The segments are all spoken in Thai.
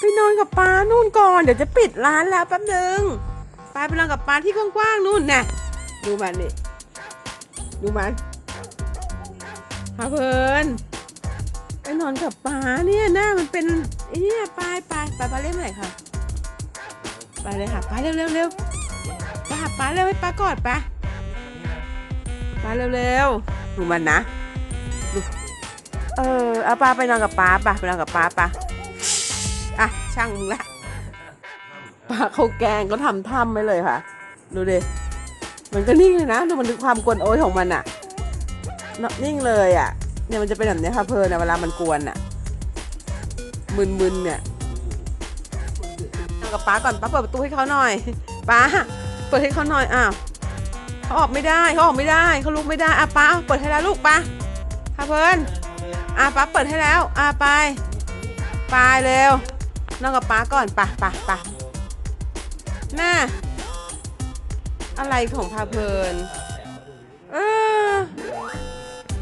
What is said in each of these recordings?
ไปนอนกับป้านู่นก่อน เดี๋ยวจะปิดร้านแล้วแป๊บนึงไปไปนอนกับป้าที่กว้างๆนู่นนะดูมันนี่ดูมันพาเพลินไปนอนกับป้าเนี่ยหน้ามันเป็นไอ้เนี่ยไปไปไปไปเล่นไหนอยค่ะไปเลยค่ะไปเร็วเร็วเร็วไปหาป้าเร็วให้ป้ากอดป้าไปเร็วเร็วดูมันนะดูเออเอาป้าไปนอนกับป้าป้าไปนอนกับป้าป้า อะช่างมึงละปลาเขาแกงก็ทำถ้ำไปเลยค่ะ ดูดิมันก็นิ่งเลยนะดูมันดูความกวนโอยของมันอะเนอะนิ่งเลยอะเนี่ยมันจะเป็นแบบเนี้ยค่ะเพลินอะเวลามันกวนอะมึนๆเนี่ยเอากับป้าก่อนป้าเปิดประตูให้เขาหน่อยป้าเปิดให้เขาหน่อยอ้าวเขาออกไม่ได้เขาออกไม่ได้เขาลุกไม่ได้อะป้าเปิดให้แล้วลูกป้าค่ะเพลินอะป้าเปิดให้แล้วอะไปไปเร็ว นอนกับป้าก่อนปะปะปะน่าอะไรของพาเพลินเออ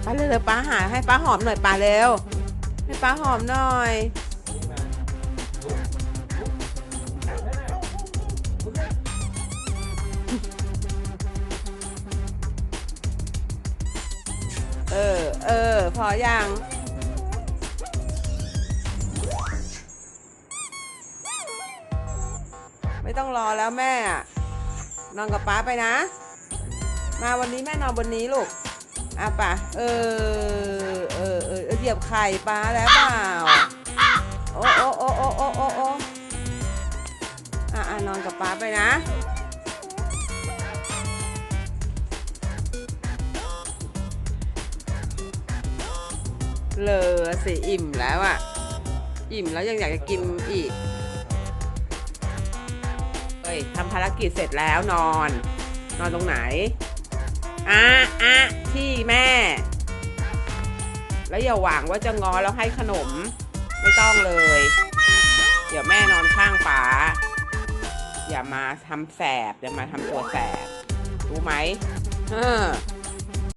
ไปเร็วๆป้าหาให้ป้าหอมหน่อยป้าเร็ว ให้ป้าหอมหน่อยเออ เออ พออยัง ไม่ต้องรอแล้วแม่อะนอนกับป้าไปนะ มาวันนี้แม่นอนบนนี้ลูกอะป่ะเออเออเออเหยียบไข่ป้าแล้วเปล่าโอ้โอ้โอ้โอ้โอ้โอ้โอ้อะอะนอนกับป้าไปนะเลอสิอิ่มแล้วอะ อิ่มแล้วยังอยากจะกินอีก ทำภารกิจเสร็จแล้วนอน นอนตรงไหนอะอะที่แม่ แล้วอย่าหวังว่าจะงอแล้วให้ขนมไม่ต้องเลย เดี๋ยวแม่นอนข้างป๋าอย่ามาทำแสบอย่ามาทำตัวแสบรู้ไหมเออ